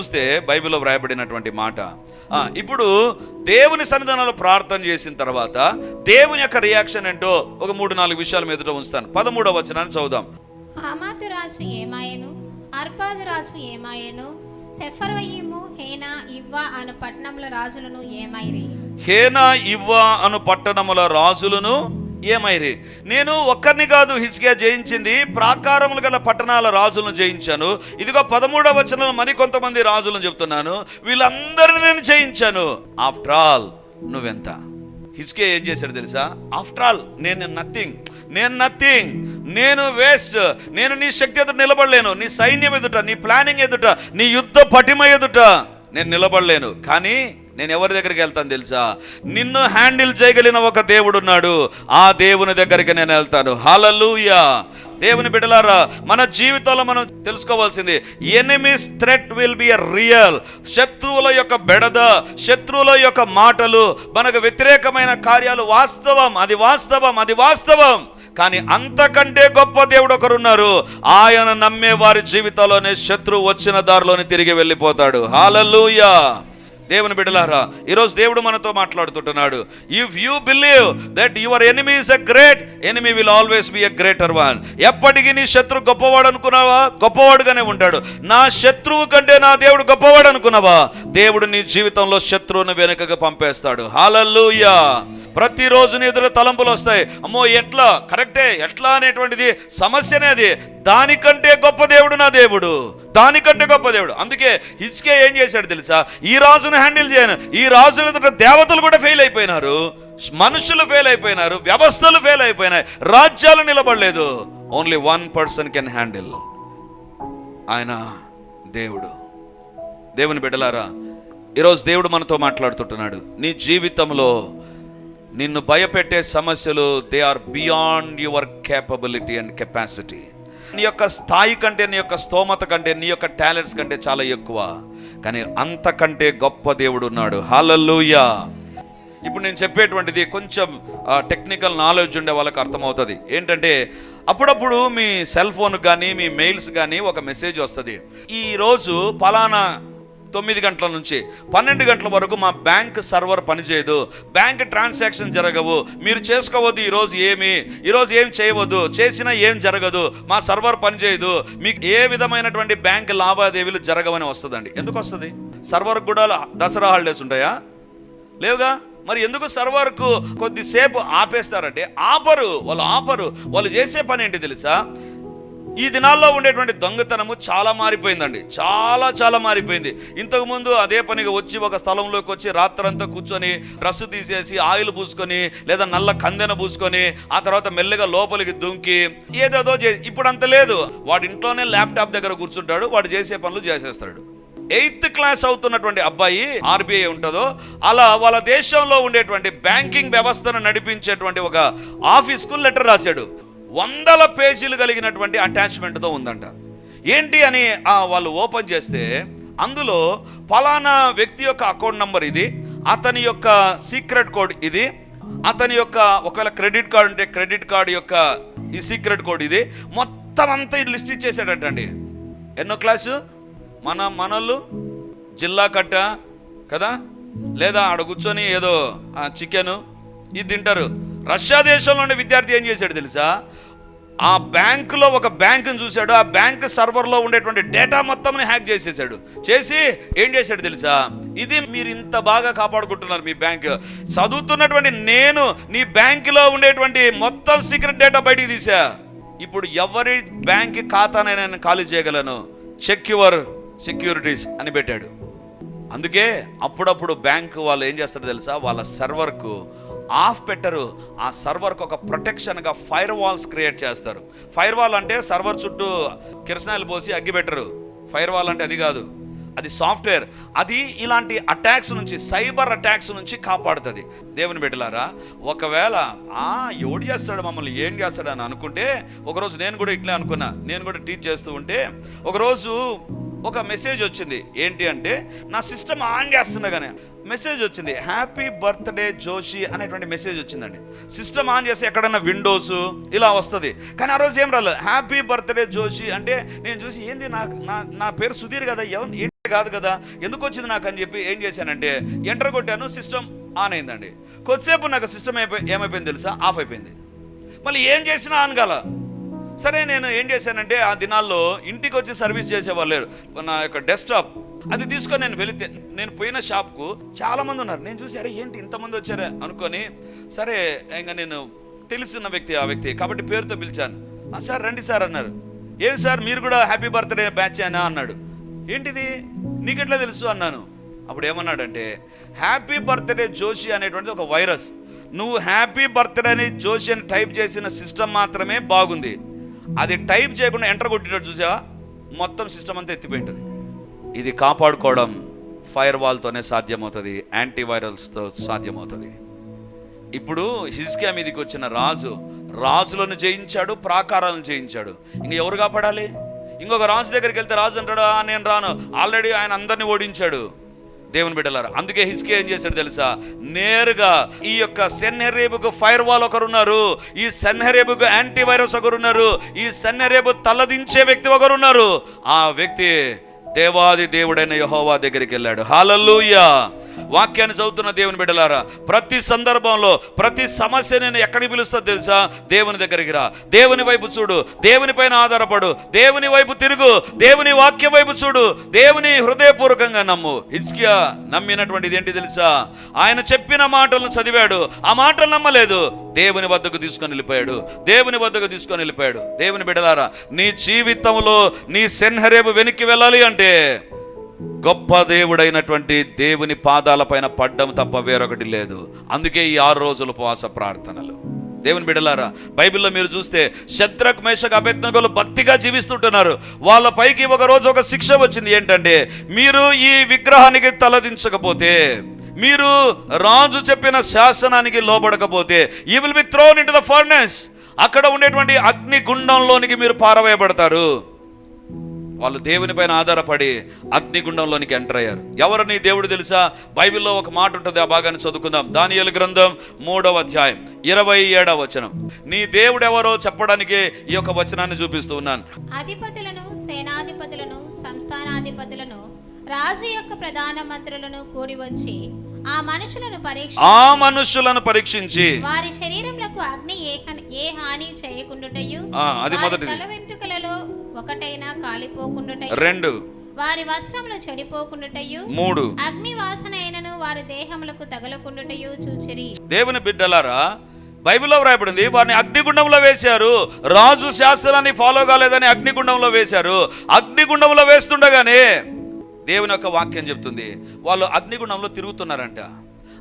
చూస్తే బైబిల్లో వ్రాయబడినటువంటి మాట. ఇప్పుడు దేవుని సన్నిధానంలో ప్రార్థన చేసిన తర్వాత దేవుని యొక్క రియాక్షన్ ఏంటో ఒక మూడు నాలుగు విషయాలు మీదట ఉంచుతాను. పదమూడవ వచనాన్ని చదువుదాం. హమాతు రాజు ఏమాయను? అర్పాదు రాజు ఏమాయను? సెఫర్వయిము హేనా ఇవ్వా అను పట్టణముల రాజులను ఏమైరి హేనా ఇవ్వ అను పట్టణముల రాజులను ఏమైరి? నేను ఒక్కరిని కాదు హిజ్కియా జయించింది ప్రాకారములు గల పట్టణాల రాజులను జయించాను. ఇదిగో పదమూడవ వచనంలో మరి కొంతమంది రాజులను చెప్తున్నాను వీళ్ళందరిని నేను జయించాను. ఆఫ్టర్ ఆల్ నువ్వెంత? హిజ్కే ఏం చేశాడు తెలుసా? ఆఫ్టర్ ఆల్ నేను నథింగ్ నేను నథింగ్ నేను వేస్ట్ నేను నీ శక్తి ఎదుట నిలబడలేను. నీ సైన్యం ఎదుట నీ ప్లానింగ్ ఎదుట నీ యుద్ధ పటిమ ఎదుట నేను నిలబడలేను. కానీ నేను ఎవరి దగ్గరికి వెళ్తాను తెలుసా? నిన్ను హ్యాండిల్ చేయగలిగిన ఒక దేవుడు ఉన్నాడు ఆ దేవుని దగ్గరికి నేను వెళ్తాను. హలలుయా దేవుని బిడ్డలారా మన జీవితంలో మనం తెలుసుకోవాల్సింది enemies threat will be a real శత్రువుల యొక్క బెడద శత్రువుల యొక్క మాటలు మనకు వ్యతిరేకమైన కార్యాలు వాస్తవం అది వాస్తవం అది వాస్తవం. కానీ అంతకంటే గొప్ప దేవుడు ఒకరున్నారు. ఆయన నమ్మే వారి జీవితంలోనే శత్రువు వచ్చిన దారిలోనే తిరిగి వెళ్ళిపోతాడు. హాలూయా దేవుని బిడలారా ఈరోజు దేవుడు మనతో మాట్లాడుతుంటున్నాడు. If you believe that your enemy is a great enemy will always be a greater one ఎప్పటికీ నీ శత్రు గొప్పవాడు అనుకున్నావా? గొప్పవాడుగానే ఉంటాడు. నా శత్రువు కంటే నా దేవుడు గొప్పవాడు అనుకున్నావా? దేవుడు నీ జీవితంలో శత్రువును వెనుకగా పంపేస్తాడు. హాలల్లుయా ప్రతిరోజు నీ ఎదురు తలంపులు వస్తాయి. అమ్మో ఎట్లా? కరెక్టే. ఎట్లా అనేటువంటిది? సమస్యనే అది. దానికంటే గొప్ప దేవుడు నా దేవుడు. దానికంటే గొప్ప దేవుడు. అందుకే హిజ్కే ఏం చేశాడు తెలుసా? ఈ రాజును హ్యాండిల్ చేయను. ఈ రాజుల దేవతలు కూడా ఫెయిల్ అయిపోయినారు. మనుషులు ఫెయిల్ అయిపోయినారు. వ్యవస్థలు ఫెయిల్ అయిపోయినాయి. రాజ్యాలు నిలబడలేదు. Only one person can handle ఆయన దేవుడు. దేవుని బిడ్డలారా ఈరోజు దేవుడు మనతో మాట్లాడుతుంటున్నాడు. నీ జీవితంలో నిన్ను భయపెట్టే సమస్యలు they are beyond your capability and capacity నీ యొక్క స్థాయి కంటే నీ యొక్క స్తోమత కంటే నీ యొక్క టాలెంట్స్ కంటే చాలా ఎక్కువ. కానీ అంతకంటే గొప్ప దేవుడు ఉన్నాడు. హాలల్లుయా. ఇప్పుడు నేను చెప్పేటువంటిది కొంచెం టెక్నికల్ నాలెడ్జ్ ఉండే వాళ్ళకి అర్థమవుతుంది. ఏంటంటే అప్పుడప్పుడు మీ సెల్ ఫోన్ కానీ మీ మెయిల్స్ కానీ ఒక మెసేజ్ వస్తుంది. ఈరోజు పలానా తొమ్మిది గంటల నుంచి పన్నెండు గంటల వరకు మా బ్యాంక్ సర్వర్ పనిచేయదు. బ్యాంక్ ట్రాన్సాక్షన్ జరగవు. మీరు చేసుకోవద్దు ఈరోజు ఏమి? ఈరోజు ఏం చేయవద్దు? చేసినా ఏం జరగదు? మా సర్వర్ పనిచేయదు. మీకు ఏ విధమైనటువంటి బ్యాంక్ లావాదేవీలు జరగవని వస్తుందండి. ఎందుకు వస్తుంది? సర్వర్ కూడా దసరా హాలిడేస్ ఉంటాయా? లేవుగా? మరి ఎందుకు సర్వర్కు కొద్దిసేపు ఆపేస్తారంటే ఆపరు. వాళ్ళు ఆపరు. వాళ్ళు చేసే పని ఏంటి తెలుసా? ఈ దినాల్లో ఉండేటువంటి దొంగతనము చాలా మారిపోయిందండి. చాలా చాలా మారిపోయింది. ఇంతకుముందు అదే పనిగా వచ్చి ఒక స్థలంలోకి వచ్చి రాత్రంతా కూర్చొని డ్రెస్ తీసేసి ఆయిల్ పూసుకొని లేదా నల్ల కందెన పూసుకొని ఆ తర్వాత మెల్లగా లోపలికి దుంకి ఏదేదో చేసి ఇప్పుడు అంత లేదు. వాడి ఇంట్లోనే ల్యాప్టాప్ దగ్గర కూర్చుంటాడు వాడు చేసే పనులు చేసేస్తాడు. ఎయిత్ క్లాస్ అవుతున్నటువంటి అబ్బాయి ఆర్బీఐ ఉంటుందో అలా వాళ్ళ దేశంలో ఉండేటువంటి బ్యాంకింగ్ వ్యవస్థను నడిపించేటువంటి ఒక ఆఫీస్కు లెటర్ రాశాడు. వందల పేజీలు కలిగినటువంటి అటాచ్మెంట్తో ఉందంట. ఏంటి అని వాళ్ళు ఓపెన్ చేస్తే అందులో ఫలానా వ్యక్తి యొక్క అకౌంట్ నంబర్ ఇది అతని యొక్క సీక్రెట్ కోడ్ ఇది అతని యొక్క ఒకవేళ క్రెడిట్ కార్డు ఉంటే క్రెడిట్ కార్డు యొక్క ఈ సీక్రెట్ కోడ్ ఇది మొత్తం అంతా లిస్ట్ ఇచ్చేసాడంటండి. ఎన్నో క్లాసు? మన మనోళ్ళు? జిల్లా కట్ట? కదా? లేదా ఆడ కూర్చొని ఏదో చికెను? ఇది తింటారు. రష్యా దేశంలో ఉండే విద్యార్థి ఏం చేశాడు తెలుసా? ఆ బ్యాంకులో ఒక బ్యాంకును చూశాడు. ఆ బ్యాంక్ సర్వర్లో ఉండేటువంటి డేటా మొత్తంని హ్యాక్ చేసేసాడు. చేసి ఏం చేశాడు తెలుసా? ఇది మీరు ఇంత బాగా కాపాడుకుంటున్నారు మీ బ్యాంక్. చదువుతున్నటువంటి నేను నీ బ్యాంకులో ఉండేటువంటి మొత్తం సీక్రెట్ డేటా బయటికి తీసా ఇప్పుడు ఎవరి బ్యాంక్ ఖాతానైనా నేను ఖాళీ చేయగలను? చెక్ యువర్ సెక్యూరిటీస్ అని పెట్టాడు. అందుకే అప్పుడప్పుడు బ్యాంకు వాళ్ళు ఏం చేస్తారు తెలుసా? వాళ్ళ సర్వర్కు ఆఫ్ పెట్టరు. ఆ సర్వర్కి ఒక ప్రొటెక్షన్గా ఫైర్ వాల్స్ క్రియేట్ చేస్తారు. ఫైర్ వాల్ అంటే సర్వర్ చుట్టూ కిరసనాయిలు పోసి అగ్గి పెట్టరు. ఫైర్ వాల్ అంటే అది కాదు. అది సాఫ్ట్వేర్ అది ఇలాంటి అటాక్స్ నుంచి సైబర్ అటాక్స్ నుంచి కాపాడుతుంది. దేవుని బిడ్డలారా ఒకవేళ ఆ ఎవడు చేస్తాడు మమ్మల్ని ఏం చేస్తాడు అని అనుకుంటే ఒకరోజు నేను కూడా ఇట్లే అనుకున్నా. నేను కూడా టీచ్ చేస్తూ ఉంటే ఒకరోజు ఒక మెసేజ్ వచ్చింది. ఏంటి అంటే నా సిస్టమ్ ఆన్ చేస్తున్నా కానీ మెసేజ్ వచ్చింది హ్యాపీ బర్త్డే జోషి అనేటువంటి మెసేజ్ వచ్చిందండి. సిస్టమ్ ఆన్ చేసి ఎక్కడన్నా విండోస్ ఇలా వస్తుంది. కానీ ఆ రోజు ఏం రాలేదు. హ్యాపీ బర్త్డే జోషి అంటే నేను చూసి ఏంది నా నా నా పేరు సుధీర్ కదా? ఎవరు? కాదు కదా? ఎందుకు వచ్చింది నాకు? అని చెప్పి ఏం చేశానంటే ఎంటర్ కొట్టాను సిస్టమ్ ఆన్ అయిందండి. కొద్దిసేపు నాకు సిస్టమ్ అయిపోయి ఏమైపోయింది తెలుసా? ఆఫ్ అయిపోయింది. మళ్ళీ ఏం చేసినా ఆన్ కాల. సరే నేను ఏం చేశానంటే ఆ దినాల్లో ఇంటికి వచ్చి సర్వీస్ చేసేవాళ్ళు లేరు. నా యొక్క డెస్క్టాప్ అది తీసుకొని నేను వెళితే నేను పోయిన షాప్కు చాలా మంది ఉన్నారు. నేను చూసి అరే ఏంటి ఇంతమంది వచ్చారే? అనుకొని సరే ఇంకా నేను తెలిసిన వ్యక్తి ఆ వ్యక్తి. కాబట్టి పేరుతో పిలిచాను. సార్ రండి సార్ అన్నారు. ఏం సార్? మీరు కూడా హ్యాపీ బర్త్డే బ్యాచ్ అయినా? అన్నాడు. ఏంటిది? నీకెట్లా తెలుసు? అన్నాను. అప్పుడు ఏమన్నాడంటే హ్యాపీ బర్త్డే జోషి అనేటువంటిది ఒక వైరస్. నువ్వు హ్యాపీ బర్త్డే అని జోషి అని టైప్ చేసిన సిస్టమ్ మాత్రమే బాగుంది. అది టైప్ చేయకుండా ఎంటర్ కొట్టినట్టు చూసావా? మొత్తం సిస్టమ్ అంతా ఎత్తిపోయింటుంది. ఇది కాపాడుకోవడం ఫైర్ వాల్తోనే సాధ్యమవుతుంది యాంటీవైరల్స్తో సాధ్యమవుతుంది. ఇప్పుడు హిజ్కియా మీదకి వచ్చిన రాజు రాజులను జయించాడు ప్రాకారాలను జయించాడు. ఇంక ఎవరు కాపాడాలి? ఇంకొక రాజు దగ్గరికి వెళ్తే రాజు అంటాడు నేను రాను. ఆల్రెడీ ఆయన అందరిని ఓడించాడు. దేవుని బిడ్డలారు అందుకే హిస్కే ఏం చేశాడు తెలుసా? నేరుగా ఈ యొక్క సెన్హెరేబుకు ఫైర్ వాల్ ఒకరున్నారు ఈ సెన్హెరేబుకు యాంటీవైరస్ ఒకరున్నారు ఈ సెన్హెరేబు తలదించే వ్యక్తి ఒకరు ఉన్నారు ఆ వ్యక్తి దేవాది దేవుడైన యహోవా దగ్గరికి వెళ్ళాడు. హాలల్లుయా! వాక్యాన్ని చదువుతున్న దేవుని బిడ్డలారా ప్రతి సందర్భంలో ప్రతి సమస్య నేను ఎక్కడికి పిలుస్తా తెలుసా? దేవుని దగ్గరికి రా. దేవుని వైపు చూడు. దేవుని పైన ఆధారపడు. దేవుని వైపు తిరుగు. దేవుని వాక్యం వైపు చూడు. దేవుని హృదయపూర్వకంగా నమ్ము. హిజ్కియా నమ్మినటువంటిది ఏంటి తెలుసా? ఆయన చెప్పిన మాటలను చదివాడు. ఆ మాటలు నమ్మలేదు. దేవుని వద్దకు తీసుకొని వెళ్ళిపోయాడు. దేవుని వద్దకు తీసుకొని వెళ్ళిపోయాడు. దేవుని బిడ్డలారా నీ జీవితంలో నీ సెన్హరేపు వెనక్కి వెళ్ళాలి అంటే గొప్ప దేవుడైనటువంటి దేవుని పాదాలపైన పడ్డం తప్ప వేరొకటి లేదు. అందుకే ఈ ఆరు రోజుల ఉపవాస ప్రార్థనలు. దేవుని బిడలారా బైబిల్లో మీరు చూస్తే శత్రక్ మేషక్ అభ్యర్థనకులు భక్తిగా జీవిస్తుంటున్నారు. వాళ్ళ పైకి ఒక రోజు ఒక శిక్ష వచ్చింది. ఏంటంటే మీరు ఈ విగ్రహానికి తలదించకపోతే మీరు రాజు చెప్పిన శాసనానికి లోబడకపోతే ఈ will be thrown in the furnace అక్కడ ఉండేటువంటి అగ్ని గుండంలోనికి మీరు పారవేయబడతారు. వాళ్ళు దేవుని పైన ఆధారపడి అగ్నిగుండంలోనికి ఎంటర్ అయ్యారు. ఎవరు నీ దేవుడు తెలుసా? బైబిల్లో ఒక మాట ఉంటుంది ఆ భాగాన్ని చదువుకుందాం. దానియేలు గ్రంథం మూడవ అధ్యాయం ఇరవై ఏడవ వచనం. నీ దేవుడు ఎవరో చెప్పడానికి ఈ యొక్క వచనాన్ని చూపిస్తూ ఉన్నాను. అధిపతులను సేనాధిపతులను సంస్థానాధిపతులను రాజు యొక్క ప్రధాన మంత్రులను కూడి వచ్చి ఆ మనుషులను పరీక్ష ఆ మనుషులను పరీక్షించి వారి శరీరములకు అగ్ని ఏ హని- ఏ హాని చేయకుండుటయు? ఆ, అది వారి మొదటిది. తల వెంట్రుకలలో ఒకటైనా కాలిపోకుండుటయు? రెండు. వారి వస్త్రములు చెడిపోకుండుటయు? మూడు. అగ్ని వాసన అయినను వారి దేహములకు తగలకుండుటయు చూచిరి. దేవుని బిడ్డలారా బైబిల్లో వ్రాయబడింది వారిని అగ్నిగుండంలో వేశారు. రాజు శాస్త్రాన్ని ఫాలో కాలేదని అగ్నిగుండంలో వేశారు. అగ్నిగుండంలో వేస్తుండగానే దేవుని యొక్క వాక్యం చెప్తుంది. వాళ్ళు అగ్నిగుండంలో తిరుగుతున్నారంట.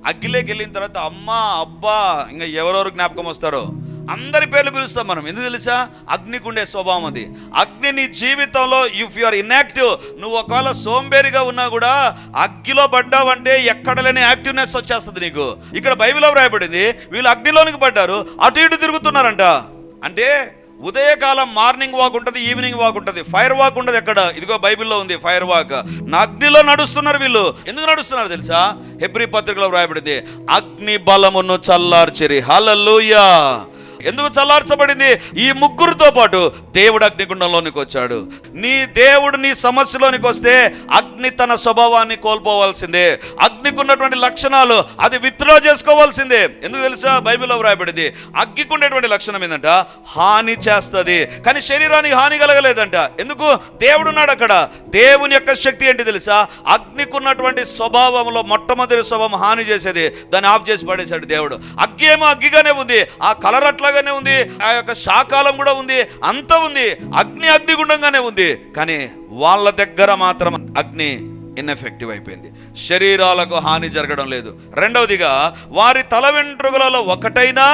అగ్గిలోకి వెళ్ళిన తర్వాత అమ్మ అబ్బా ఇంకా ఎవరెవరు జ్ఞాపకం వస్తారో అందరి పేర్లు పిలుస్తాం మనం. ఎందుకు తెలుసా? అగ్నికుండే స్వభావం అది. అగ్ని నీ జీవితంలో ఇఫ్ యు ఆర్ ఇన్యాక్టివ్ నువ్వు ఒకవేళ సోంబేరిగా ఉన్నా కూడా అగ్గిలో పడ్డావంటే ఎక్కడ లేని యాక్టివ్నెస్ వచ్చేస్తుంది నీకు. ఇక్కడ బైబిల్లో వ్రాయబడింది వీళ్ళు అగ్నిలోనికి పడ్డారు అటు ఇటు తిరుగుతున్నారంట. అంటే ఉదయకాలం మార్నింగ్ వాక్ ఉంటుంది ఈవినింగ్ వాక్ ఉంటుంది. ఫైర్ వాక్ ఉండదు ఎక్కడ? ఇదిగో బైబిల్లో ఉంది ఫైర్ వాక్. నా అగ్నిలో నడుస్తున్నారు వీళ్ళు. ఎందుకు నడుస్తున్నారు తెలుసా? హెబ్రి పత్రికలో వ్రాయబడింది అగ్ని బలమును చల్లార్చిరి. హలలుయా ఎందుకు చల్లార్చబడింది? ఈ ముగ్గురితో పాటు దేవుడు అగ్నిగుండంలోనికి వచ్చాడు. నీ దేవుడు నీ సమస్యలోనికి వస్తే అగ్ని తన స్వభావాన్ని కోల్పోవాల్సిందే. అగ్నికి ఉన్నటువంటి లక్షణాలు అది విత్డ్రా చేసుకోవాల్సిందే. ఎందుకు తెలుసా? బైబిల్లో వ్రాయబడింది. అగ్గికి ఉండేటువంటి లక్షణం ఏంటంట హాని చేస్తుంది. కానీ శరీరానికి హాని కలగలేదంట. ఎందుకు? దేవుడు ఉన్నాడు అక్కడ. దేవుని యొక్క శక్తి ఏంటి తెలుసా? అగ్నికి ఉన్నటువంటి స్వభావంలో మొట్టమొదటి స్వభావం హాని చేసేది. దాన్ని ఆఫ్ చేసి పడేశాడు దేవుడు. అగ్గి ఏమో అగ్గిగానే ఉంది. ఆ కలర్ అట్లా అలాగనే ఉంది ఆ యొక్క శాకాలం కూడా ఉంది అంత ఉంది అగ్ని అగ్నిగుండంగానే ఉంది. కానీ వాళ్ళ దగ్గర మాత్రం అగ్ని ఇన్ఎఫెక్టివ్ అయిపోయింది. శరీరాలకు హాని జరగడం లేదు. రెండవదిగా వారి తల వెంట్రుకలలో ఒకటైనా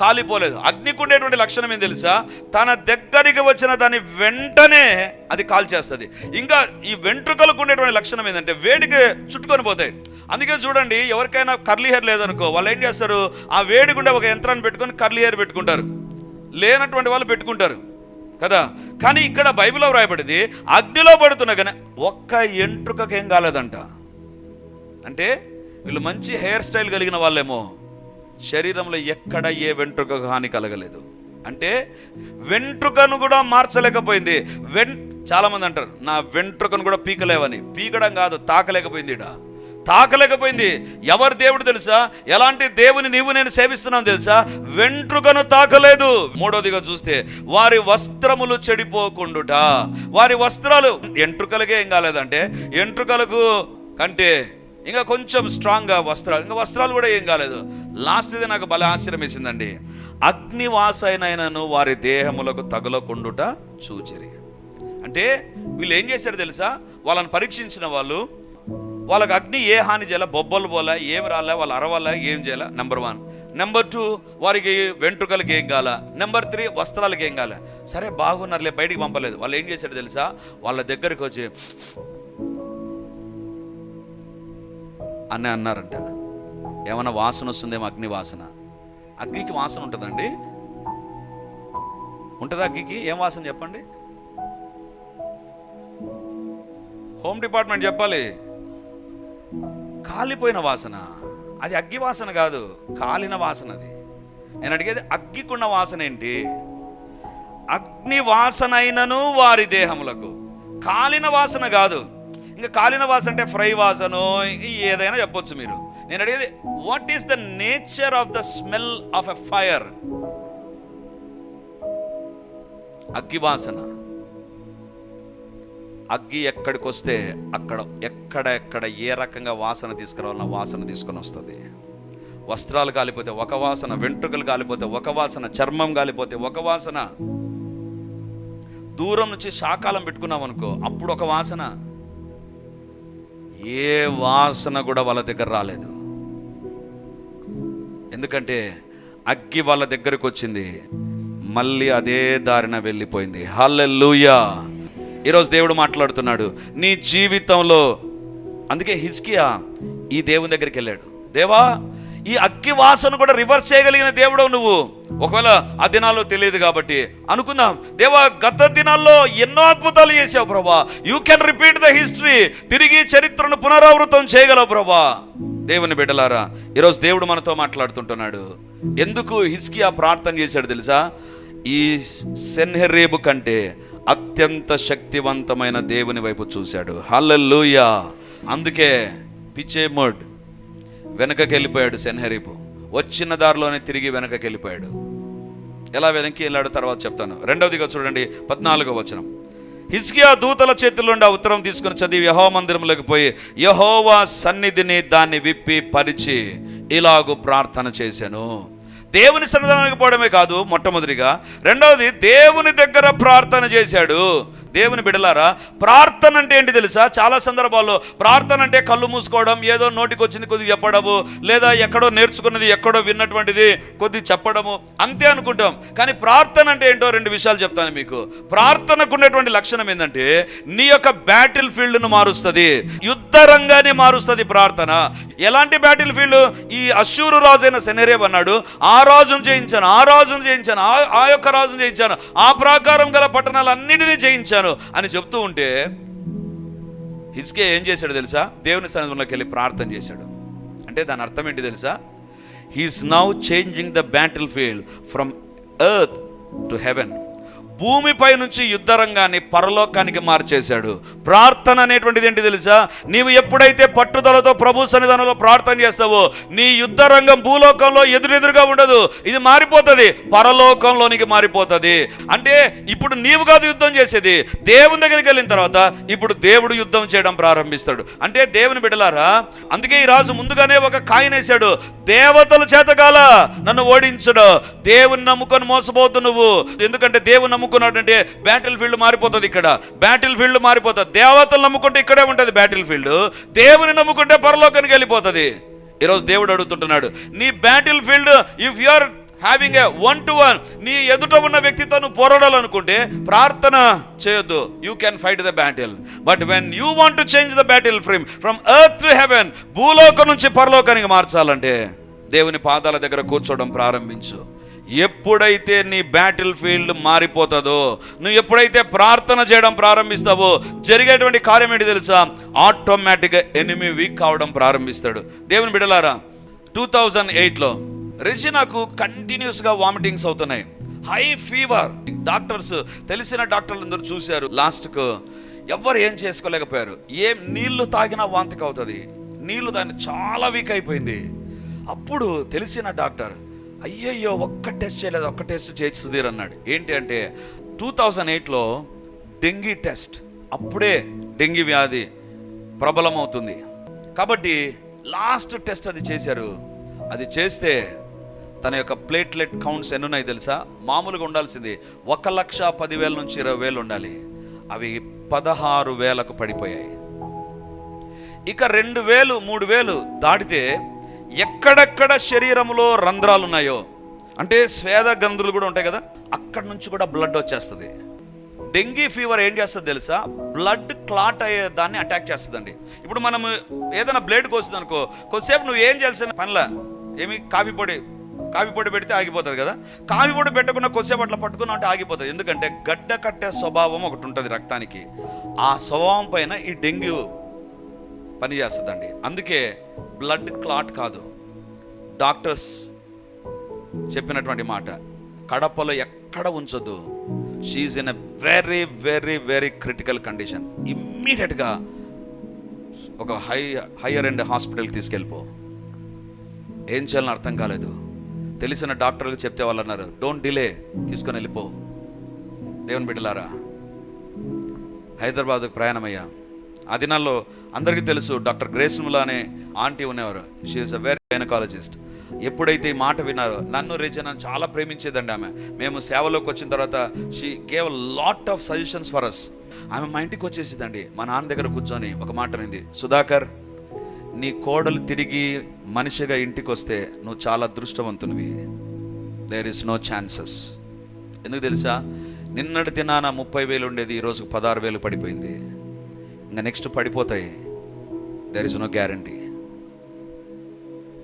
కాలిపోలేదు. అగ్నికి ఉండేటువంటి లక్షణం ఏం తెలుసా? తన దగ్గరికి వచ్చిన దాని వెంటనే అది కాల్చేస్తుంది ఇంకా ఈ వెంట్రుకలకు ఉండేటువంటి లక్షణం ఏంటంటే వేడికి చుట్టుకొని పోతాయి. అందుకే చూడండి ఎవరికైనా కర్లీ హెయిర్ లేదనుకో వాళ్ళు ఏం చేస్తారు? ఆ వేడి గుండె ఒక యంత్రాన్ని పెట్టుకొని కర్లీ హెయిర్ పెట్టుకుంటారు. లేనటువంటి వాళ్ళు పెట్టుకుంటారు. కదా? కానీ ఇక్కడ బైబిల్లో వ్రాయబడింది అగ్నిలో పడుతున్నా కానీ ఒక్క ఎంట్రుకకేం కాలేదంట. అంటే వీళ్ళు మంచి హెయిర్ స్టైల్ కలిగిన వాళ్ళేమో. శరీరంలో ఎక్కడ ఏ వెంట్రుక హాని కలగలేదు. అంటే వెంట్రుకను కూడా మార్చలేకపోయింది. వెన్ చాలామంది అంటారు నా వెంట్రుకను కూడా పీకలేవని. పీకడం కాదు తాకలేకపోయింది ఈడ. తాకలేకపోయింది. ఎవరు దేవుడు తెలుసా? ఎలాంటి దేవుని నీవు నేను సేవిస్తున్నాను తెలుసా? వెంట్రుకను తాకలేదు. మూడోదిగా చూస్తే వారి వస్త్రములు చెడిపోకుండుట. వారి వస్త్రాలు ఎంట్రుకలకే ఏం కాలేదంటే ఎంట్రుకలకు కంటే ఇంకా కొంచెం స్ట్రాంగ్గా వస్త్రాలు. ఇంకా వస్త్రాలు కూడా ఏం కాలేదు. లాస్ట్ది నాకు బల ఆశ్చర్యం వేసిందండి. అగ్నివాసైనను వారి దేహములకు తగులకుండుట చూచిరి. అంటే వీళ్ళు ఏం చేశారు తెలుసా? వాళ్ళని పరీక్షించిన వాళ్ళు వాళ్ళకి అగ్ని ఏ హాని చేయాల? బొబ్బలు పోలా? ఏం రాలే? వాళ్ళు అరవాలా? ఏం చేయాల? నెంబర్ వన్ నెంబర్ టూ వారికి వెంట్రుకలకి ఏం కాల? నెంబర్ త్రీ వస్త్రాలకి ఏం కాల? సరే బాగున్నారులే బయటికి పంపలేదు. వాళ్ళు ఏం చేశారు తెలుసా? వాళ్ళ దగ్గరికి వచ్చి అని అన్నారంట. ఏమైనా వాసన వస్తుందేమో అగ్ని వాసన. అగ్నికి వాసన ఉంటుందండి. ఉంటుందా అగ్గికి ఏం వాసన చెప్పండి? హోమ్ డిపార్ట్మెంట్ చెప్పాలి. కాలిపోయిన వాసన. అది అగ్గి వాసన కాదు కాలిన వాసన అది. నేను అడిగేది అగ్గికున్న వాసన ఏంటి? అగ్ని వాసనైనను వారి దేహములకు. కాలిన వాసన కాదు. ఇంకా కాలిన వాసన అంటే ఫ్రై వాసన ఏదైనా చెప్పొచ్చు మీరు. నేను అడిగేది what is the nature of the smell of a fire అగ్గి వాసన. అగ్గి ఎక్కడికి వస్తే అక్కడ ఎక్కడ ఎక్కడ ఏ రకంగా వాసన తీసుకురావాలన్న వాసన తీసుకొని వస్తుంది. వస్త్రాలు కాలిపోతే ఒక వాసన వెంట్రుకలు కాలిపోతే ఒక వాసన చర్మం కాలిపోతే ఒక వాసన. దూరం నుంచి శాకాలం పెట్టుకున్నాం అనుకో అప్పుడు ఒక వాసన. ఏ వాసన కూడా వాళ్ళ దగ్గర రాలేదు. ఎందుకంటే అగ్గి వాళ్ళ దగ్గరకు వచ్చింది. మళ్ళీ అదే దారిన వెళ్ళిపోయింది. హల్లెలూయా. ఈరోజు దేవుడు మాట్లాడుతున్నాడు. నీ జీవితంలో అందుకే హిజ్కియా ఈ దేవుని దగ్గరికి వెళ్ళాడు. దేవా ఈ అగ్గి వాసన కూడా రివర్స్ చేయగలిగిన దేవుడు నువ్వు. ఒకవేళ ఆ దినాల్లో తెలియదు కాబట్టి అనుకుందాం. దేవా గత దినాల్లో ఎన్నో అద్భుతాలు చేసావు ప్రభా. You can repeat the history తిరిగి చరిత్రను పునరావృతం చేయగలవు ప్రభా. దేవుని బిడ్డలారా ఈరోజు దేవుడు మనతో మాట్లాడుతుంటున్నాడు. ఎందుకు హిస్కియా ప్రార్థన చేశాడు తెలుసా? ఈ సెన్హెరేబు కంటే అత్యంత శక్తివంతమైన దేవుని వైపు చూశాడు. హల్లెలూయా అందుకే పిచ్చేమోడ్ వెనకకి వెళ్ళిపోయాడు సెన్హెరీపు వచ్చిన దారిలోనే తిరిగి వెనకకి వెళ్ళిపోయాడు. ఎలా వెనక్కి వెళ్ళాడు తర్వాత చెప్తాను. రెండవదిగా చూడండి పద్నాలుగో వచనం. హిజ్కియా దూతల చేతుల ఆ ఉత్తరం తీసుకుని చదివి యహో మందిరంలోకి పోయి యహోవా సన్నిధిని దాన్ని విప్పి పరిచి ఇలాగు ప్రార్థన చేశాను. దేవుని సన్నిధానానికి పోవడమే కాదు మొట్టమొదటిగా. రెండవది దేవుని దగ్గర ప్రార్థన చేశాడు. దేవుని బిడలారా ప్రార్థన అంటే ఏంటి తెలుసా? చాలా సందర్భాల్లో ప్రార్థన అంటే కళ్ళు మూసుకోవడం ఏదో నోటికి వచ్చింది కొద్దిగా చెప్పడము లేదా ఎక్కడో నేర్చుకున్నది ఎక్కడో విన్నటువంటిది కొద్ది చెప్పడము అంతే అనుకుంటాం. కానీ ప్రార్థన అంటే ఏంటో రెండు విషయాలు చెప్తాను మీకు. ప్రార్థనకు ఉన్నటువంటి లక్షణం ఏంటంటే నీ యొక్క బ్యాటిల్ ఫీల్డ్ను మారుస్తుంది. యుద్ధ రంగాన్ని మారుస్తుంది ప్రార్థన. ఎలాంటి బ్యాటిల్ ఫీల్డ్ ఈ అశ్వరు రాజైన సెనరేబ్ అన్నాడు ఆ రాజును జయించాను ఆ రాజును జయించాను ఆ ఆ యొక్క రాజును జయించాను ఆ ప్రాకారం గల పట్టణాలన్నిటినీ జయించాను. అని చెప్తూ ఉంటే హిజ్కే ఏం చేశాడు తెలుసా? దేవుని సన్నిధిలోకి వెళ్ళి ప్రార్థన చేశాడు. అంటే దాని అర్థం ఏంటి తెలుసా? He's now changing the battlefield from earth to heaven భూమిపై నుంచి యుద్ధ రంగాన్ని పరలోకానికి మార్చేశాడు. ప్రార్థన అనేటువంటిది ఏంటి తెలుసా? నీవు ఎప్పుడైతే పట్టుదలతో ప్రభు సన్నిధానంలో ప్రార్థన చేస్తావో నీ యుద్ధ రంగం భూలోకంలో ఎదురెదురుగా ఉండదు. ఇది మారిపోతుంది. పరలోకంలోనికి మారిపోతుంది. అంటే ఇప్పుడు నీవు కాదు యుద్ధం చేసేది. దేవుని దగ్గరికి వెళ్ళిన తర్వాత ఇప్పుడు దేవుడు యుద్ధం చేయడం ప్రారంభిస్తాడు. అంటే దేవుని బిడలారా అందుకే ఈ రాజు ముందుగానే ఒక కాయనేశాడు. దేవతల చేతగాల నన్ను ఓడించడు. దేవుని నమ్ముకొని మోసపోతు నువ్వు. ఎందుకంటే దేవుని నమ్ముకున్నాడు అంటే బ్యాటిల్ ఫీల్డ్ మారిపోతుంది ఇక్కడ. బ్యాటిల్ ఫీల్డ్ మారిపోతుంది. దేవతలు నమ్ముకుంటే ఇక్కడే ఉంటుంది బ్యాటిల్ ఫీల్డ్ దేవుని నమ్ముకుంటే పరలోకానికి వెళ్ళిపోతుంది. ఈరోజు దేవుడు అడుగుతుంటున్నాడు నీ battlefield if you are having a one two one నీ ఎదుట ఉన్న వ్యక్తితో నువ్వు పోరాడాలనుకుంటే ప్రార్థన చేయొద్దు. You can fight the battle but when you want to change the battle frame from earth to heaven భూలోకం నుంచి పరలోకానికి మార్చాలంటే దేవుని పాదాల దగ్గర కూర్చోవడం ప్రారంభించు. ఎప్పుడైతే నీ బ్యాటిల్ ఫీల్డ్ మారిపోతుందో నువ్వు ఎప్పుడైతే ప్రార్థన చేయడం ప్రారంభిస్తావో జరిగేటువంటి కార్యం ఏంటి తెలుసా? ఆటోమేటిక్గా ఎనిమి వీక్ కావడం ప్రారంభిస్తాడు. దేవుని బిడలారా టూ థౌజండ్ ఎయిట్లో రెజినాకు కంటిన్యూస్గా వామిటింగ్స్ అవుతున్నాయి. High fever. డాక్టర్స్ తెలిసిన డాక్టర్లు అందరూ చూశారు. లాస్ట్కు ఎవ్వరు ఏం చేసుకోలేకపోయారు. ఏం నీళ్ళు తాగినా వాంతికి అవుతుంది. నీళ్ళు దాన్ని చాలా వీక్ అయిపోయింది. అప్పుడు తెలిసిన డాక్టర్ అయ్యయ్యో ఒక్క టెస్ట్ చేయలేదు ఒక్క టెస్ట్ చేసి సుధీర్ అన్నాడు. ఏంటి అంటే టూ థౌజండ్ ఎయిట్లో డెంగీ టెస్ట్. అప్పుడే డెంగీ వ్యాధి ప్రబలమవుతుంది. కాబట్టి లాస్ట్ టెస్ట్ అది చేశారు. అది చేస్తే తన యొక్క ప్లేట్లెట్ కౌంట్స్ ఎన్ని ఉన్నాయి తెలుసా? మామూలుగా ఉండాల్సింది ఒక లక్ష పదివేల నుంచి ఇరవై వేలు ఉండాలి. అవి పదహారు వేలకు పడిపోయాయి. ఇక రెండు వేలు మూడు వేలు దాటితే ఎక్కడెక్కడ శరీరంలో రంధ్రాలు ఉన్నాయో అంటే స్వేద గంధులు కూడా ఉంటాయి కదా అక్కడ నుంచి కూడా బ్లడ్ వచ్చేస్తుంది. డెంగీ ఫీవర్ ఏం చేస్తుంది తెలుసా? బ్లడ్ క్లాట్ అయ్యే దాన్ని అటాక్ చేస్తుందండి. ఇప్పుడు మనం ఏదైనా బ్లేడ్ కోస్తుంది అనుకో కొద్దిసేపు నువ్వు ఏం చేయాల్సిన పనిలా? ఏమి? కాఫీ పొడి. కాఫీ పొడి పెడితే ఆగిపోతుంది కదా? కాఫీ పొడి పెట్టకుండా కొద్దిసేపు అట్లా పట్టుకున్నా అంటే ఆగిపోతుంది. ఎందుకంటే గడ్డ కట్టే స్వభావం ఒకటి ఉంటుంది రక్తానికి. ఆ స్వభావం పైన ఈ డెంగ్యూ పనిచేస్తుందండి. అందుకే బ్లడ్ క్లాట్ కాదు. డాక్టర్స్ చెప్పినటువంటి మాట కడపలో ఎక్కడ ఉంచొద్దు. She's in a very very very critical condition ఇమ్మీడియట్గా ఒక హై హయ్యర్ ఎండ్ హాస్పిటల్కి తీసుకెళ్ళిపో. ఏం చేయాలని అర్థం కాలేదు. తెలిసిన డాక్టర్లకు చెప్తే వాళ్ళు అన్నారు డోంట్ డిలే తీసుకొని వెళ్ళిపో. దేవుని బిడ్డలారా హైదరాబాద్కు ప్రయాణమయ్యా. ఆ దినాల్లో అందరికీ తెలుసు డాక్టర్ గ్రేస్ములా అనే ఆంటీ ఉండేవారు షీఈస్ అ వెరీ గైనకాలజిస్ట్ ఎప్పుడైతే ఈ మాట విన్నారో నన్ను రేజన చాలా ప్రేమించేదండి ఆమె. మేము సేవలోకి వచ్చిన తర్వాత she gave lot of suggestions for us ఆమె మా ఇంటికి వచ్చేసిందండి. మా నాన్న దగ్గర కూర్చొని ఒక మాట అనేది సుధాకర్ నీ కోడలు తిరిగి మనిషిగా ఇంటికి వస్తే నువ్వు చాలా అదృష్టవంతునివి. దేర్ ఇస్ నో ఛాన్సెస్ ఎందుకు తెలుసా? నిన్నటి దినాన ముప్పై వేలు ఉండేది ఈరోజు పదహారు వేలు పడిపోయింది. ఇంకా నెక్స్ట్ పడిపోతాయి. దెర్ ఇస్ నో గ్యారంటీ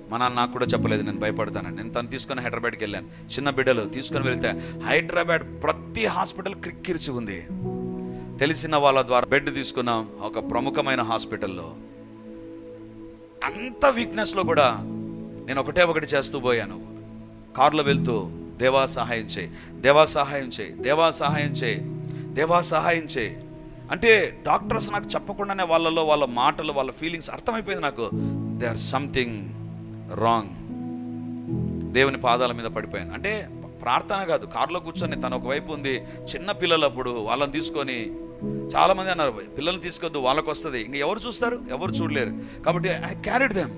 మా నాన్న నాకు కూడా చెప్పలేదు నేను భయపడతానని. నేను తను తీసుకొని హైదరాబాద్కి వెళ్ళాను. చిన్న బిడ్డలు తీసుకొని వెళ్తే హైదరాబాద్ ప్రతి హాస్పిటల్ క్రిక్కిరిచి ఉంది. తెలిసిన వాళ్ళ ద్వారా బెడ్ తీసుకున్నాం ఒక ప్రముఖమైన హాస్పిటల్లో. అంత వీక్నెస్లో కూడా నేను ఒకటే ఒకటి చేస్తూ పోయాను. కారులో వెళ్తూ దేవా సహాయం చేయి. దేవా సహాయం చేయి. దేవా సహాయం చేయి. దేవా సహాయం చేయి. అంటే డాక్టర్స్ నాకు చెప్పకుండానే వాళ్ళలో వాళ్ళ మాటలు వాళ్ళ ఫీలింగ్స్ అర్థమైపోయింది నాకు. దే ఆర్ సంథింగ్ రాంగ్ దేవుని పాదాల మీద పడిపోయాను. అంటే ప్రార్థన కాదు. కారులో కూర్చొని తను ఒకవైపు ఉంది. చిన్న పిల్లలప్పుడు వాళ్ళని తీసుకొని చాలామంది అన్నారు పిల్లల్ని తీసుకొద్దు వాళ్ళకి వస్తుంది. ఇంక ఎవరు చూస్తారు? ఎవరు చూడలేరు. కాబట్టి ఐ క్యారెడ్ దెమ్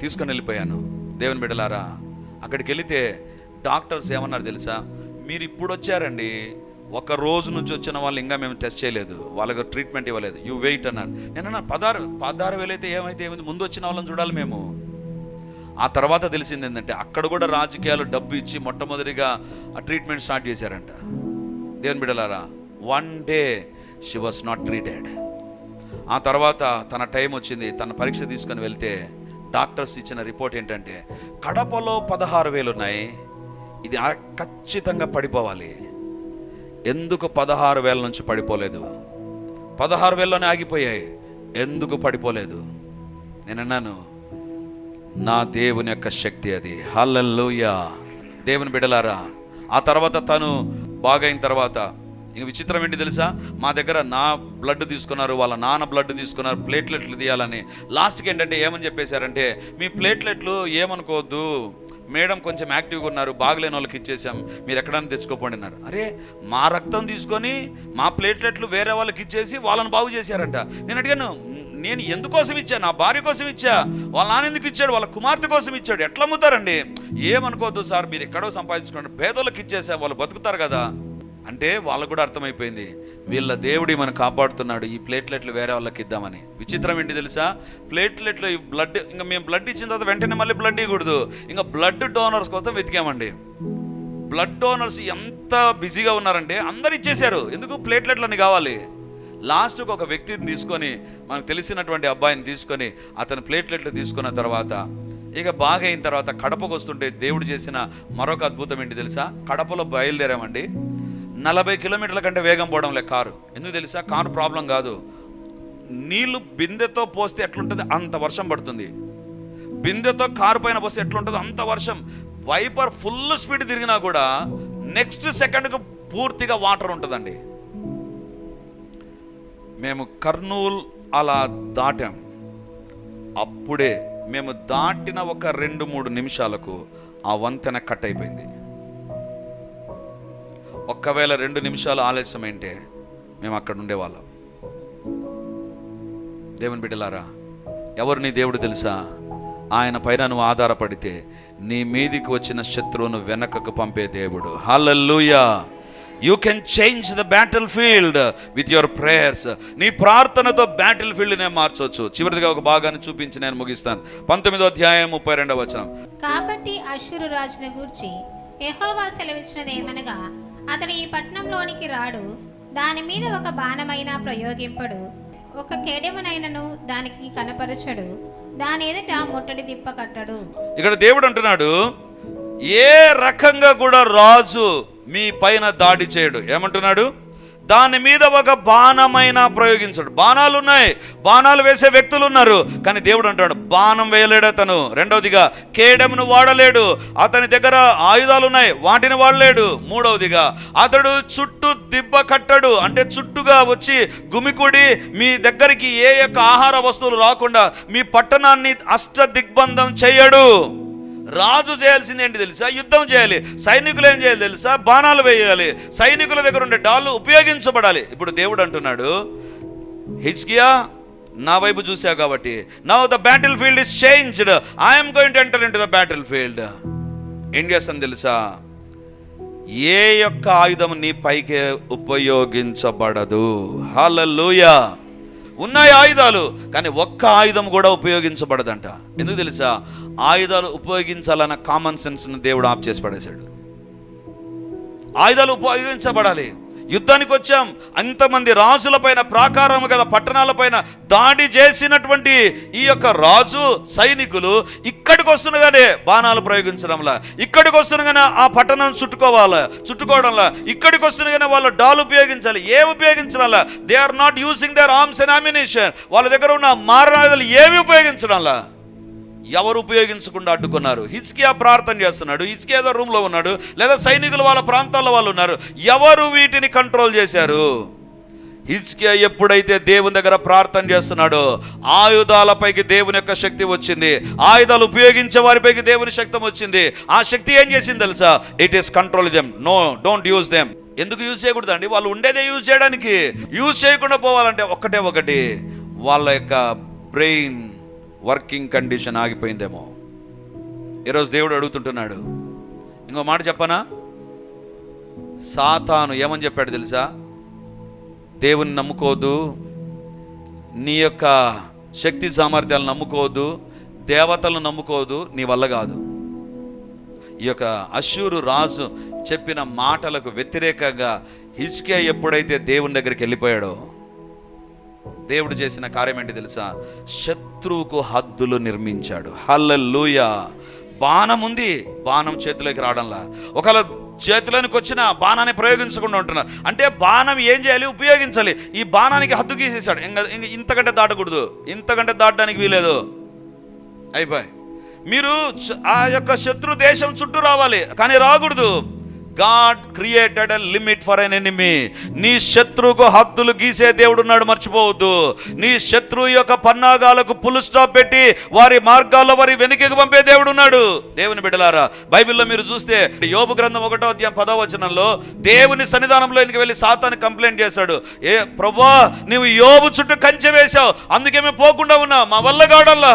తీసుకొని వెళ్ళిపోయాను. దేవుని బిడ్డలారా అక్కడికి వెళితే డాక్టర్స్ ఏమన్నారు తెలుసా? మీరు ఇప్పుడు వచ్చారండి ఒక రోజు నుంచి వచ్చిన వాళ్ళు ఇంకా మేము టెస్ట్ చేయలేదు వాళ్ళకి ట్రీట్మెంట్ ఇవ్వలేదు. యూ వెయిట్ అన్నారు. నేను పదారు పదహారు పదహారు ఏమైతే ఏమైంది? ముందు వచ్చిన వాళ్ళని చూడాలి మేము. ఆ తర్వాత తెలిసింది ఏంటంటే అక్కడ కూడా రాజకీయాలు డబ్బు ఇచ్చి మొట్టమొదటిగా ఆ ట్రీట్మెంట్ స్టార్ట్ చేశారంట. దేవుని బిడలారా one day she was not treated ఆ తర్వాత తన టైం వచ్చింది. తన పరీక్ష తీసుకొని వెళ్తే డాక్టర్స్ ఇచ్చిన రిపోర్ట్ ఏంటంటే కడపలో పదహారు వేలు ఉన్నాయి. ఇది ఖచ్చితంగా పడిపోవాలి. ఎందుకు పదహారు వేల నుంచి పడిపోలేదు? పదహారు వేలలోనే ఆగిపోయాయి. ఎందుకు పడిపోలేదు? నేను అన్నాను నా దేవుని యొక్క శక్తి అది. హల్లల్లోయ దేవుని బిడలారా ఆ తర్వాత తను బాగైన తర్వాత ఇంక విచిత్రం ఏంటి తెలుసా? మా దగ్గర నా బ్లడ్ తీసుకున్నారు వాళ్ళ నాన్న బ్లడ్ తీసుకున్నారు ప్లేట్లెట్లు తీయాలని. లాస్ట్కి ఏంటంటే ఏమని చెప్పేశారంటే మీ ప్లేట్లెట్లు ఏమనుకోవద్దు. మేడం కొంచెం యాక్టివ్గా ఉన్నారు బాగలేని వాళ్ళకి ఇచ్చేసాం మీరు ఎక్కడైనా తెచ్చుకోపోండి అన్నారు. అరే మా రక్తం తీసుకొని మా ప్లేట్లెట్లు వేరే వాళ్ళకి ఇచ్చేసి వాళ్ళని బాగు చేశారంట. నేను అడిగాను నేను ఎందుకోసం ఇచ్చా? నా భార్య కోసం ఇచ్చా? వాళ్ళ నాన్న ఎందుకు ఇచ్చాడు? వాళ్ళ కుమార్తె కోసం ఇచ్చాడు? ఎట్లా అమ్ముతారండి? ఏమనుకోవద్దు సార్ మీరు ఎక్కడో సంపాదించుకోండి పేదోళ్ళకి ఇచ్చేసా వాళ్ళు బతుకుతారు కదా. అంటే వాళ్ళకు కూడా అర్థమైపోయింది. వీళ్ళ దేవుడి మనం కాపాడుతున్నాడు. ఈ ప్లేట్లెట్లు వేరే వాళ్ళకి ఇద్దామని. విచిత్రం ఏంటి తెలుసా? ప్లేట్లెట్లు ఈ బ్లడ్ ఇంకా మేము బ్లడ్ ఇచ్చిన తర్వాత వెంటనే మళ్ళీ బ్లడ్ ఇవ్వకూడదు ఇంకా బ్లడ్ డోనర్స్ కోసం వెతికామండి. బ్లడ్ డోనర్స్ ఎంత బిజీగా ఉన్నారంటే అందరు ఇచ్చేశారు. ఎందుకు? ప్లేట్లెట్లని కావాలి. లాస్ట్కు ఒక వ్యక్తిని తీసుకొని మనకు తెలిసినటువంటి అబ్బాయిని తీసుకొని అతను ప్లేట్లెట్లు తీసుకున్న తర్వాత ఇక బాగా అయిన తర్వాత కడపకు వస్తుంటే దేవుడు చేసిన మరొక అద్భుతం ఏంటి తెలుసా? కడపలో బయలుదేరామండి. నలభై కిలోమీటర్ల కంటే వేగం పోవడం లే కారు. ఎందుకు తెలుసా? కారు ప్రాబ్లం కాదు. నీళ్ళు బిందెతో పోస్తే ఎట్లుంటుంది? అంత వర్షం పడుతుంది. బిందెతో కారు పైన పోస్తే ఎట్లుంటుందో? అంత వర్షం. వైపర్ ఫుల్ స్పీడ్ తిరిగినా కూడా నెక్స్ట్ సెకండ్కు పూర్తిగా వాటర్ ఉంటుందండి. మేము కర్నూల్ అలా దాటాం. అప్పుడే మేము దాటిన ఒక రెండు మూడు నిమిషాలకు ఆ వంతెన కట్ అయిపోయింది. ఒక్కవేళ రెండు నిమిషాలు ఆలస్యమైంటే మేము అక్కడ ఉండేవాళ్ళం. దేవుని బిడ్డలారా ఎవరు నీ దేవుడు తెలుసా? ఆయన పైన నువ్వు ఆధారపడితే నీ మీదికి వచ్చిన శత్రువును వెనకకు పంపే దేవుడు. Hallelujah you can change the battlefield with your prayers నీ ప్రార్థనతో బ్యాటిల్ ఫీల్డ్ నేను మార్చవచ్చు చివరిదిగా ఒక భాగాన్ని చూపించి నేను ముగిస్తాను. పంతొమ్మిదో అధ్యాయం ముప్పై రెండవ వచనం. కాబట్టి అశ్వరు రాజును గురించి యెహోవా సెలవిచ్చినది ఏమనగా అతడు ఈ పట్టణంలోనికి రాడు. దాని మీద ఒక బాణమైనా ప్రయోగింపడు. ఒక కేడెమునైనను దానికి కనపరచడు. దాని ఎదుట ముట్టడి దిప్ప కట్టడు. ఇక్కడ దేవుడు అంటున్నాడు ఏ రకంగా కూడా రాజు మీ పైన దాడి చేయడు. ఏమంటున్నాడు? దాని మీద ఒక బాణమైన ప్రయోగించడు. బాణాలు ఉన్నాయి. బాణాలు వేసే వ్యక్తులు ఉన్నారు. కానీ దేవుడు అంటాడు బాణం వేయలేడు అతను. రెండవదిగా కేడమును వాడలేడు. అతని దగ్గర ఆయుధాలు ఉన్నాయి. వాటిని వాడలేడు. మూడవదిగా అతడు చుట్టూ దిబ్బ కట్టడు. అంటే చుట్టుగా వచ్చి గుమికూడి మీ దగ్గరికి ఏ యొక్క ఆహార వస్తువులు రాకుండా మీ పట్టణాన్ని అష్ట దిగ్బంధం చేయడు. రాజు చేయాల్సింది ఏంటి తెలుసా? యుద్ధం చేయాలి. సైనికులు ఏం చేయాలి తెలుసా? బాణాలు వేయాలి. సైనికుల దగ్గర ఉండే డాళ్ళు ఉపయోగించబడాలి. ఇప్పుడు దేవుడు అంటున్నాడు హిజ్కియా నా వైపు చూసావు కాబట్టి. Now the battlefield is changed I'm going to enter in the battlefield ఏం చేస్తాను తెలుసా? ఏ యొక్క ఆయుధం నీ పైకి ఉపయోగించబడదు. హల్లెలూయా ఉన్నాయి ఆయుధాలు కానీ ఒక్క ఆయుధం కూడా ఉపయోగించబడదంట. ఎందుకు తెలుసా? ఆయుధాలు ఉపయోగించాలన్న కామన్ సెన్స్ను దేవుడు ఆఫ్ చేసి పడేశాడు. ఆయుధాలు ఉపయోగించబడాలి. యుద్ధానికి వచ్చాం. అంతమంది రాజులపైన ప్రాకారం గల పట్టణాలపైన దాడి చేసినటువంటి ఈ యొక్క రాజు సైనికులు ఇక్కడికి వస్తుండగానే బాణాలు ప్రయోగించడంలా ఇక్కడికి వస్తుండగానే ఆ పట్టణం చుట్టుకోవాలా చుట్టుకోవడంలా ఇక్కడికి వస్తుండగానే వాళ్ళు డాల్ ఉపయోగించాలి ఏం ఉపయోగించడంలా they are not using their arms and ammunition వాళ్ళ దగ్గర ఉన్న మారణాయుధాలు ఏమి ఉపయోగించడంలా? ఎవరు ఉపయోగించకుండా అడ్డుకున్నారు? హిచ్కియా ప్రార్థన చేస్తున్నాడు హిచ్కియా ఏదో రూమ్లో ఉన్నాడు లేదా సైనికులు వాళ్ళ ప్రాంతాల్లో వాళ్ళు ఉన్నారు. ఎవరు వీటిని కంట్రోల్ చేశారు? హిచ్కియా ఎప్పుడైతే దేవుని దగ్గర ప్రార్థన చేస్తున్నాడో ఆయుధాలపైకి దేవుని యొక్క శక్తి వచ్చింది. ఆయుధాలు ఉపయోగించే వారిపైకి దేవుని శక్తి వచ్చింది. ఆ శక్తి ఏం చేసింది తెలుసా? It is control them no don't use them ఎందుకు యూజ్ చేయకూడదండి? వాళ్ళు ఉండేదే యూజ్ చేయడానికి. యూజ్ చేయకుండా పోవాలంటే ఒక్కటే ఒకటి. వాళ్ళ యొక్క బ్రెయిన్ వర్కింగ్ కండిషన్ ఆగిపోయిందేమో. ఈరోజు దేవుడు అడుగుతుంటున్నాడు. ఇంకో మాట చెప్పనా? సాతాను ఏమని చెప్పాడు తెలుసా? దేవుని నమ్ముకోదు నీ యొక్క శక్తి సామర్థ్యాలు నమ్ముకోదు దేవతలను నమ్ముకోదు నీ వల్ల కాదు. ఈ యొక్క అశ్షూరు రాజు చెప్పిన మాటలకు వ్యతిరేకంగా హిజ్కే ఎప్పుడైతే దేవుని దగ్గరికి వెళ్ళిపోయాడో దేవుడు చేసిన కార్యం ఏంటి తెలుసా? శత్రువుకు హద్దులు నిర్మించాడు. హల్లూయ బాణం ఉంది బాణం చేతిలోకి రావడంలా. ఒకవేళ చేతిలోనికి వచ్చిన బాణాన్ని ప్రయోగించకుండా ఉంటున్నారు. అంటే బాణం ఏం చేయాలి? ఉపయోగించాలి. ఈ బాణానికి హద్దు గీసేసాడు ఇంకా ఇంతకంటే దాటకూడదు. ఇంతకంటే దాటడానికి వీలేదు అయిపోయి. మీరు ఆ యొక్క శత్రు దేశం చుట్టూ రావాలి. కానీ రాకూడదు. God created a limit for an enemy నీ శత్రువుకు హద్దులు గీసే దేవుడున్నాడు మర్చిపోవద్దు. నీ శత్రువు యొక్క పన్నాగాలకు పులు స్టాప్ పెట్టి వారి మార్గాల్లో వారి వెనుకకు పంపే దేవుడున్నాడు దేవుని బిడ్డలారా బైబిల్లో మీరు చూస్తే యోబు గ్రంథం ఒకటో అధ్యాయం పదో వచనంలో దేవుని సన్నిధానంలోనికి వెళ్ళి సాతాన్ని కంప్లైంట్ చేశాడు. ఏ ప్రభా నువ్వు యోబు చుట్టూ కంచె వేశావు. అందుకే మేము పోకుండా ఉన్నా. మా వల్ల కావడల్లా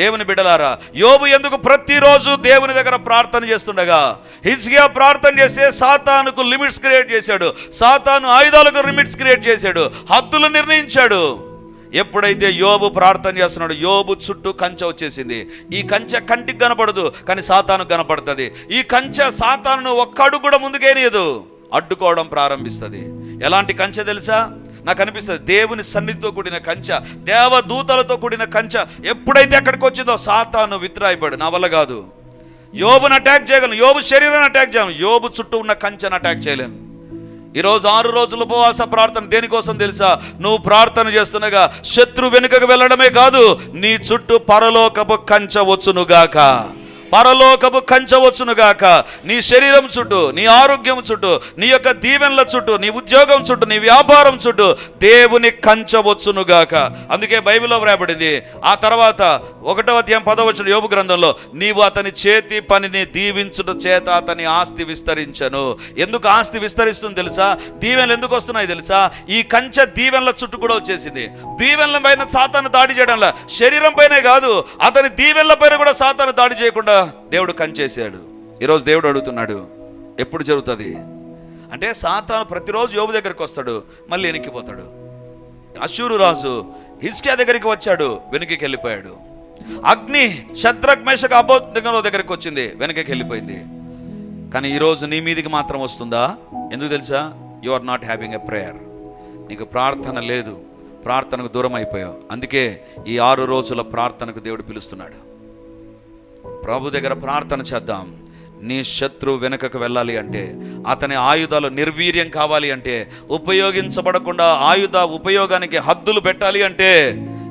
దేవుని బిడ్డలారా యోబు ఎందుకు ప్రతిరోజు దేవుని దగ్గర ప్రార్థన చేస్తుండగా హిజ్కియా ప్రార్థన చేస్తే సాతానుకు లిమిట్స్ క్రియేట్ చేశాడు సాతాను ఆయుధాలకు లిమిట్స్ క్రియేట్ చేశాడు హద్దులు నిర్ణయించాడు. ఎప్పుడైతే యోబు ప్రార్థన చేస్తున్నాడు యోబు చుట్టూ కంచె వచ్చేసింది. ఈ కంచె కంటికి కనపడదు కానీ సాతాను కనపడుతుంది. ఈ కంచె సాతాను ఒక్క అడుగు కూడా ముందుకేనియదు. అడ్డుకోవడం ప్రారంభిస్తుంది. ఎలాంటి కంచె తెలుసా? నాకు అనిపిస్తుంది దేవుని సన్నిధితో కూడిన కంచె దేవదూతలతో కూడిన కంచె ఎప్పుడైతే అక్కడికి వచ్చిందో సాతాను విత్రాయిపడు నా వల్ల కాదు. యోబును అటాక్ చేయగలను. యోబు శరీరాన్ని అటాక్ చేయను. యోబు చుట్టూ ఉన్న కంచెను అటాక్ చేయలేను. ఈరోజు ఆరు రోజుల ఉపవాస ప్రార్థన దేనికోసం తెలుసా? నువ్వు ప్రార్థన చేస్తుండగా శత్రు వెనుకకు వెళ్ళడమే కాదు నీ చుట్టూ పరలోకపు కంచె వచ్చునుగాక. పరలోకపు కంచవచ్చునుగాక. నీ శరీరం చుట్టూ నీ ఆరోగ్యం చుట్టూ నీ యొక్క దీవెనల చుట్టూ నీ ఉద్యోగం చుట్టూ నీ వ్యాపారం చుట్టూ దేవుని కంచవచ్చునుగాక. అందుకే బైబిల్లో వ్రాయబడింది ఆ తర్వాత ఒకటవ అధ్యాయం పదవచ్చిన యోగు గ్రంథంలో నీవు అతని చేతి పనిని దీవించుట చేత అతని ఆస్తి విస్తరించను. ఎందుకు ఆస్తి విస్తరిస్తుంది తెలుసా? దీవెనలు ఎందుకు వస్తున్నాయి తెలుసా? ఈ కంచె దీవెనల చుట్టూ కూడా వచ్చేసింది. దీవెనల పైన సాతాను దాడి చేయడంలో శరీరం పైనే కాదు అతని దీవెనల పైన కూడా సాతాను దాడి చేయకుండా దేవుడు కంచేసాడు ఈరోజు దేవుడు అడుగుతున్నాడు ఎప్పుడు జరుగుతుంది? అంటే సాతాను ప్రతిరోజు యోబు దగ్గరికి వస్తాడు మళ్ళీ వెనక్కిపోతాడు అశూరు రాజు హిస్కియా దగ్గరికి వచ్చాడు వెనుకకి వెళ్ళిపోయాడు. అగ్ని శత్రక్ మేషక అబోధంలో దగ్గరికి వచ్చింది వెనకకి వెళ్ళిపోయింది. కానీ ఈరోజు నీ మీదికి మాత్రం వస్తుందా? ఎందుకు తెలుసా? You are not having a prayer నీకు ప్రార్థన లేదు ప్రార్థనకు దూరం అయిపోయావు అందుకే ఈ ఆరు రోజుల ప్రార్థనకు దేవుడు పిలుస్తున్నాడు. ప్రభు దగ్గర ప్రార్థన చేద్దాం. నీ శత్రువు వెనుకకు వెళ్ళాలి అంటే అతని ఆయుధాలు నిర్వీర్యం కావాలి అంటే ఉపయోగించబడకుండా ఆయుధ ఉపయోగానికి హద్దులు పెట్టాలి అంటే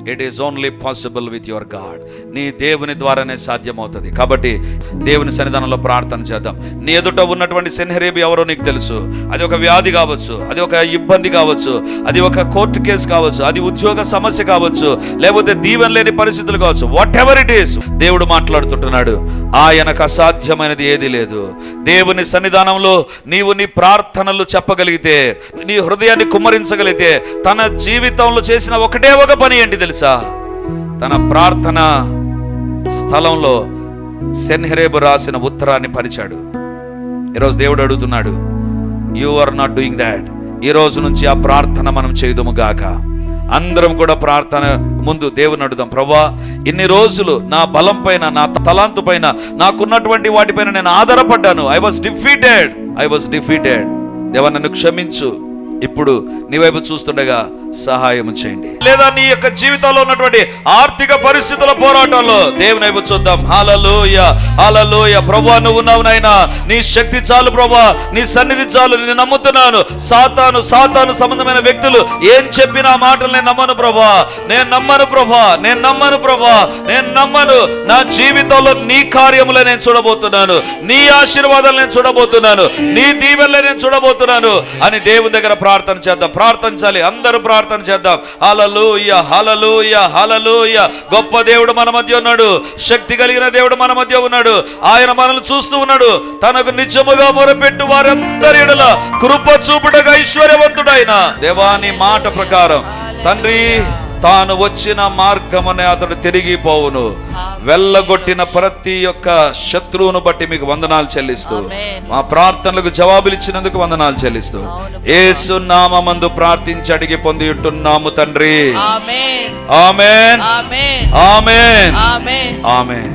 it is only possible with your God నీ దేవుని ద్వారానే సాధ్యమవుతుంది. కాబట్టి దేవుని సన్నిధానంలో ప్రార్థన చేద్దాం. నీ ఎదుట ఉన్నటువంటి సెన్హరేబి ఎవరో నీకు తెలుసు. అది ఒక వ్యాధి కావచ్చు అది ఒక ఇబ్బంది కావచ్చు అది ఒక కోర్టు కేసు కావచ్చు అది ఉద్యోగ సమస్య కావచ్చు లేకపోతే దీవెన లేని పరిస్థితులు కావచ్చు. వాట్ ఎవర్ ఇట్ ఈస్ దేవుడు మాట్లాడుతుంటున్నాడు. ఆయనకు అసాధ్యమైనది ఏది లేదు. దేవుని సన్నిధానంలో నీవు నీ ప్రార్థనలు చెప్పగలిగితే నీ హృదయాన్ని కుమ్మరించగలిగితే తన జీవితంలో చేసిన ఒకటే ఒక పని ఏంటి తెలుసు? తన ప్రార్థన స్థలంలో సెన్హెరేబు రాసిన ఉత్తరాన్ని పరిచాడు. ఈరోజు దేవుడు అడుగుతున్నాడు you are not doing that ఈ రోజు నుంచి ఆ ప్రార్థన మనం చేయదుము గాక. అందరం కూడా ప్రార్థన ముందు దేవుని అడుగుదాం ప్రభా ఇన్ని రోజులు నా బలం పైన నా తలాంతు పైన నాకున్నటువంటి వాటిపైన నేను ఆధారపడ్డాను. I was defeated I was defeated దేవా నన్ను క్షమించు. ఇప్పుడు నీ వైపు చూస్తుండగా సహాయం చేయండి. లేదా నీ యొక్క జీవితంలో ఉన్నటువంటి ఆర్థిక పరిస్థితుల పోరాటంలో దేవుని వైపు చూద్దాం. హాలలోయ హాలలోయ ప్రభా నువ్వు ఉన్నావు నాయనా. నీ శక్తి చాలు ప్రభా నీ సన్నిధి చాలు. నేను నమ్ముతున్నాను. సాతాను సాతాను సంబంధమైన వ్యక్తులు ఏం చెప్పిన మాటలు నేను నమ్మను ప్రభా నేను నమ్మను ప్రభా నేను నమ్మను ప్రభా నేను నమ్మను. నా జీవితంలో నీ కార్యములే నేను చూడబోతున్నాను. నీ ఆశీర్వాదాలు నేను చూడబోతున్నాను. నీ దీవెనలే నేను చూడబోతున్నాను. అని దేవుని దగ్గర ప్రార్థన చేద్దాం. ప్రార్థించాలి. అందరూ ప్రార్థన చేద్దాం. హలలుయ హలలుయ హలలుయ గొప్ప దేవుడు మన మధ్య ఉన్నాడు. శక్తి కలిగిన దేవుడు మన మధ్య ఉన్నాడు. ఆయన మనల్ని చూస్తూ ఉన్నాడు. తనకు నిజముగా మొరపెట్టు వారందరి ఎడల కృప చూపుటగా ఐశ్వర్యవంతుడైన దేవాని మాట ప్రకారం. తండ్రి తాను వచ్చిన మార్గమనే అతడు తిరిగిపోవును. వెళ్ళగొట్టిన ప్రతి ఒక్క శత్రువును బట్టి మీకు వందనాలు చెల్లిస్తూ. మా ప్రార్థనలకు జవాబులు ఇచ్చినందుకు వందనాలు చెల్లిస్తూ. ఏసు నామందు ప్రార్థించి అడిగి పొంది ఉంటున్నాము తండ్రి ఆమేన్ ఆమెన్ ఆమేన్ ఆమెన్